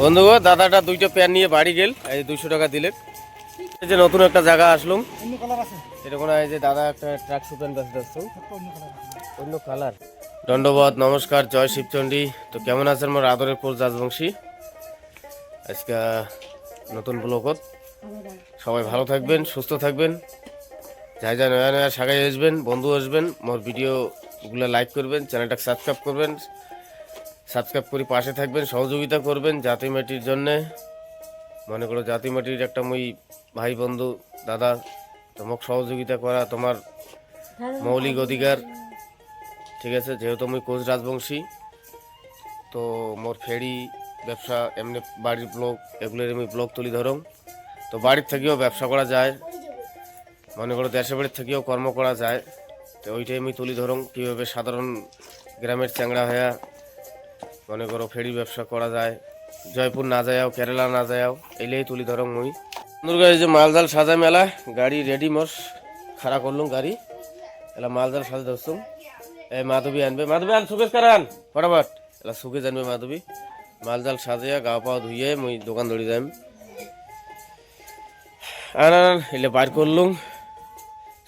বন্ধুগো দাদাটা দুইটা প্যান নিয়ে বাড়ি গেল এই দুইশো টাকা দিলে এই যে নতুন একটা জায়গা আসলাম। কোনো এই যে দাদা একটা ট্রাক ব্যস্ত আসছো অন্য কালার দণ্ডবাদ নমস্কার জয় শিবচণ্ডী তো কেমন আছেন মোর আদরের কোচ রাজবংশী? আজকে নতুন ব্লগত সবাই ভালো থাকবেন সুস্থ থাকবেন। যাই যা নয়া নয়া সাগাই আসবেন বন্ধু আসবেন মোর ভিডিওগুলো লাইক করবেন চ্যানেলটা সাবস্ক্রাইব করবেন। সাবস্ক্রাইব করে পাশে থাকবেন, সহযোগিতা করবেন জাতি মাটির জন্যে। মনে করো জাতি মাটির একটা মুই ভাই বন্ধু, দাদা, তোমাক সহযোগিতা করা তোমার মৌলিক অধিকার। ঠিক আছে, যেহেতু আমি কোচ রাজবংশী, তো মোর ফেরি ব্যবসা এমনি বাড়ির ব্লগ এগুলোর আমি ব্লগ তুলি ধরুন। তো বাড়ির থেকেও ব্যবসা করা যায়, মনে করো দেশের বাড়ির থেকেও কর্ম করা যায়। তো ওইটাই আমি তুলি ধরুন, কীভাবে সাধারণ গ্রামের চ্যাংড়া হয়ে মনে করো ফেরি ব্যবসা করা যায়। জয়পুর না যাও, কেরালা না যাও, এলেই তুলি ধরুন মুই দুর্গা এই যে মালদাল সাজা মেলা, গাড়ি রেডি মোর খাড়া করলুম গাড়ি। এলা মালদাল সাজা ধরছুম এই মাধবী আনবে। মাধবী আন, সুকেশ কারান ফটাফট। এলা সুকেশ আনবে মাধবী। মালদাল সাজিয়া গা পা ধুইয়ে মুই দোকান ধরি যাইম। আন আন এলে বার করলুম।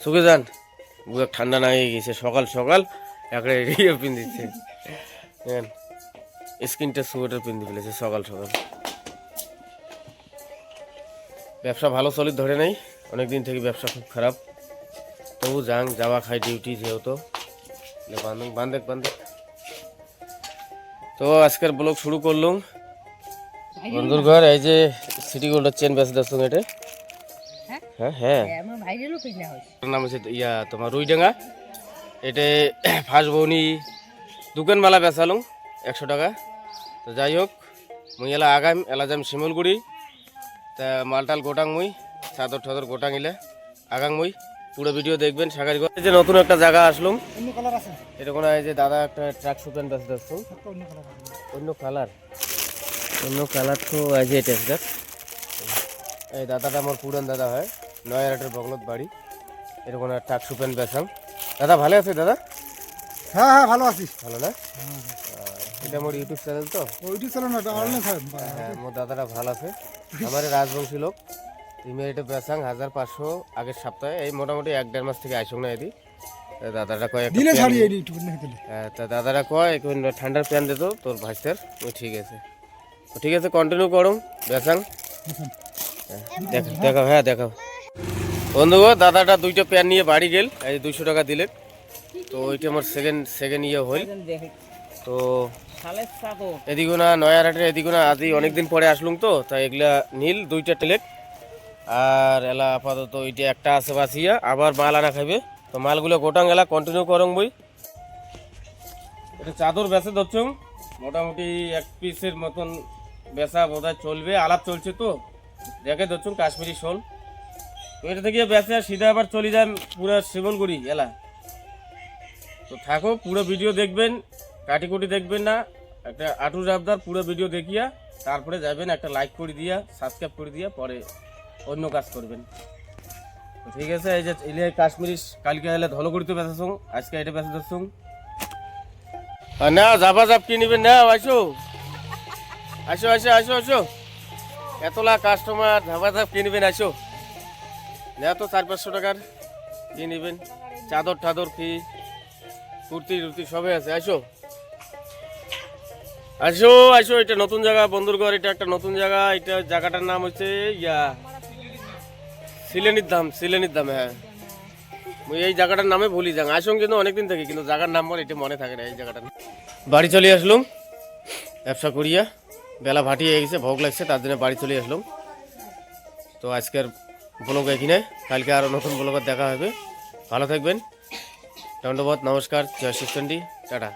সুকে যান ঠান্ডা না গেছে। সকাল সকাল একটা এড়িয়ে পিন্দিচ্ছে স্কিনটা সোয়েটার পিন্দি ফেলেছে সকাল সকাল। ব্যবসা ভালো চলি ধরে নেই। অনেক দিন থেকে ব্যবসা খুব খারাপ। তবু যাং যাওয়া খাই ডিউটি যেহেতু। বান্ধব বান্ধব বান্ধব। তো আজকের ব্লগ শুরু করলুম। বন্ধুর ঘর এই যে সিটি গোল্ডের চেন বেঁচে দেখছ এটা। হ্যাঁ? হ্যাঁ এটার নাম হচ্ছে ইয়া তোমার রুইডাঙ্গা। এটা ফার্স্ট বৌনি দোকানবেলা বেচালুম। একশো টাকা। তো যাই হোক মুই এলা আগাম এলা যাম শিমলগুড়ি। তা মালটাল গোটাং মুই চাদর ঠাদর গোটাং ইলে। আগাং মুই পুরো ভিডিও দেখবেন সাগারি এই যে নতুন একটা জায়গা আসলুম। এরকম আছে? যে দাদা একটা ট্রাক সুপেন দেখছ একটা অন্য কালার অন্য কালার। তো এই যে এটা দেখ। এই দাদাটা আমার পুরান দাদা হয় নয়ারহাটের বগলত বাড়ি। এরকম ট্রাক সুপেন বেচাম দাদা ভালো আছে দাদা? হ্যাঁ হ্যাঁ ভালো আছিস। ভালো না? আহ, এটা আমার ইউটিউব চ্যানেল তো। ওইটি চলো না এটা অনলাইন হ্যাঁ মোর দাদাটা ভালো আছে। আমার রাজবংশী লোক। তুমি এটা বেচাং হাজার পাঁচশো আগের সপ্তাহে। এই মোটামুটি এক দেড় মাস থেকে আইসং না এদি দাদাটা কয় দিলে ছাড়িয়ে ইউটিউবে দিলে হ্যাঁ, তা দাদারা কয় এখন ঠান্ডার প্যান দিত তোর ভাইসের। ওই ঠিক আছে। ঠিক আছে কন্টিনিউ করুন বেচাং হ্যাঁ, দেখাও হ্যাঁ দেখাও। বন্ধু দাদাটা দুইটা প্যান নিয়ে বাড়ি গেল। এই দুইশো টাকা দিলে তো ওইটা আমার সেকেন্ড সেকেন্ড ইয়ে হইল। দেখে তো এদিকে না নয়ারহাটের এদিকে না আজই অনেকদিন পরে আসলুম তো তাই এগুলা নীল দুইটা টেলেক আর এলা আপাতত ওইটা একটা আছে বাসিয়া আবার মাল আনা খাইবে। তো মালগুলো গোটাং এলা কন্টিনিউ করং বই। এটা চাদর বেচে ধরছুম মোটামুটি এক পিসের মতন বেচা বোধহয় চলবে আলাপ চলছে তো। দেখে ধরছুম কাশ্মীরি শোল। তো এটা থেকে বেচে আর সিধা আবার চলে যান পুরা শিমলগুড়ি এলা। তো থাকো পুরো ভিডিও দেখবেন। কাটিকুটি দেখবেন না, একটা আটু রাবদার পুরো ভিডিও দেখিয়া, তারপরে যাবেন একটা লাইক করে দিয়া সাবস্ক্রাইব করে দিয়া, পরে অন্য কাজ করবেন। ঠিক আছে, এই যে ইলে কাশ্মীরি কালকে এলে ধলগুড়িতে বেঁচেছুং আজকে এটা বেঁচে ধরছুং না যাবা যাব কি নিবেন না আসো আসো আসো আসো আসো। এতলা কাস্টমার ধাবা ধাপ কি নিবেন, আসো। না তো চার পাঁচশো টাকার কি নিবেন? চাদর টাদর কি? কুর্তি টুর্তি সবই আছে, আসো। আসো আসো, এটা নতুন জায়গা বন্ধুর ঘর, এটা একটা নতুন জায়গা, এটা জায়গাটার নাম হচ্ছে, ইয়া, সিলেনির দাম সিলেনির দাম হ্যাঁ। এই জায়গাটার নামে ভুলি যাং। আসুন কিন্তু অনেকদিন থেকে, কিন্তু জায়গার নাম আমার এটা মনে থাকে না, এই জায়গাটার বাড়ি চলে আসলুম, ব্যবসা করিয়া, বেলা ভাটিয়ে গেছে, ভোগ লাগছে, তার জন্য বাড়ি চলে আসলাম। তো আজকের ব্লগ এখানে, কালকে আরও নতুন ব্লগের দেখা হবে। ভালো থাকবেন। ধন্যবাদ, নমস্কার, জয় শিবচন্ডী টাটা।